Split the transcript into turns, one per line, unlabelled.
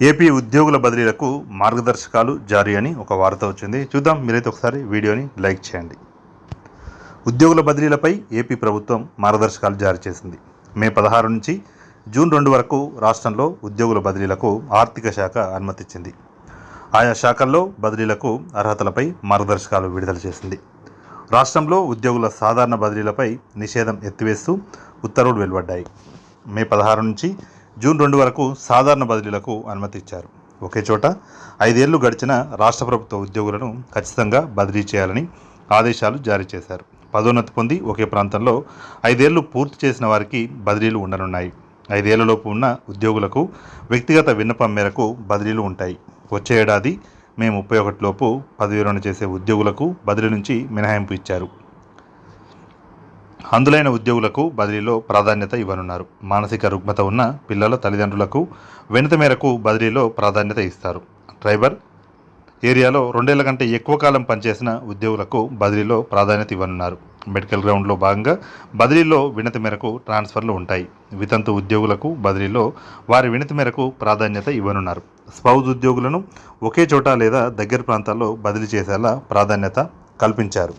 AP ఉద్యోగుల బదిలీలకు మార్గదర్శకాలు జారీ అని ఒక వార్త వచ్చింది. చూద్దాం మీరైతే ఒకసారి వీడియోని లైక్ చేయండి. ఉద్యోగుల బదిలీలపై ఏపీ ప్రభుత్వం మార్గదర్శకాలు జారీ చేసింది. మే పదహారు నుంచి జూన్ రెండు వరకు రాష్ట్రంలో ఉద్యోగుల బదిలీలకు ఆర్థిక శాఖ అనుమతిచ్చింది. ఆయా శాఖల్లో బదిలీలకు అర్హతలపై మార్గదర్శకాలు విడుదల చేసింది. రాష్ట్రంలో ఉద్యోగుల సాధారణ బదిలీలపై నిషేధం ఎత్తివేస్తూ ఉత్తర్వులు వెలువడ్డాయి. మే పదహారు నుంచి జూన్ రెండు వరకు సాధారణ బదిలీలకు అనుమతి ఇచ్చారు. ఒకే చోట ఐదేళ్ళు గడిచిన రాష్ట్ర ప్రభుత్వ ఉద్యోగులను ఖచ్చితంగా బదిలీ చేయాలని ఆదేశాలు జారీ చేశారు. పదోన్నతి పొంది ఒకే ప్రాంతంలో ఐదేళ్ళు పూర్తి చేసిన వారికి బదిలీలు ఉండనున్నాయి. ఐదేళ్ళలోపు ఉన్న ఉద్యోగులకు వ్యక్తిగత విన్నపం మేరకు బదిలీలు ఉంటాయి. వచ్చే ఏడాది మే ముప్పై ఒకటిలోపు పదవి విరమణ చేసే ఉద్యోగులకు బదిలీ నుంచి మినహాయింపు ఇచ్చారు. అందులైన ఉద్యోగులకు బదిలీలో ప్రాధాన్యత ఇవ్వనున్నారు. మానసిక రుగ్మత ఉన్న పిల్లల తల్లిదండ్రులకు వెనుత మేరకు బదిలీలో ప్రాధాన్యత ఇస్తారు. డ్రైవర్ ఏరియాలో రెండేళ్ళ కంటే ఎక్కువ కాలం పనిచేసిన ఉద్యోగులకు బదిలీలో ప్రాధాన్యత ఇవ్వనున్నారు. మెడికల్ గ్రౌండ్లో భాగంగా బదిలీలో వినతి మేరకు ట్రాన్స్ఫర్లు ఉంటాయి. వితంతు ఉద్యోగులకు బదిలీలో వారి వినతి మేరకు ప్రాధాన్యత ఇవ్వనున్నారు. స్పౌజ్ ఉద్యోగులను ఒకే చోట లేదా దగ్గర ప్రాంతాల్లో బదిలీ చేసేలా ప్రాధాన్యత కల్పించారు.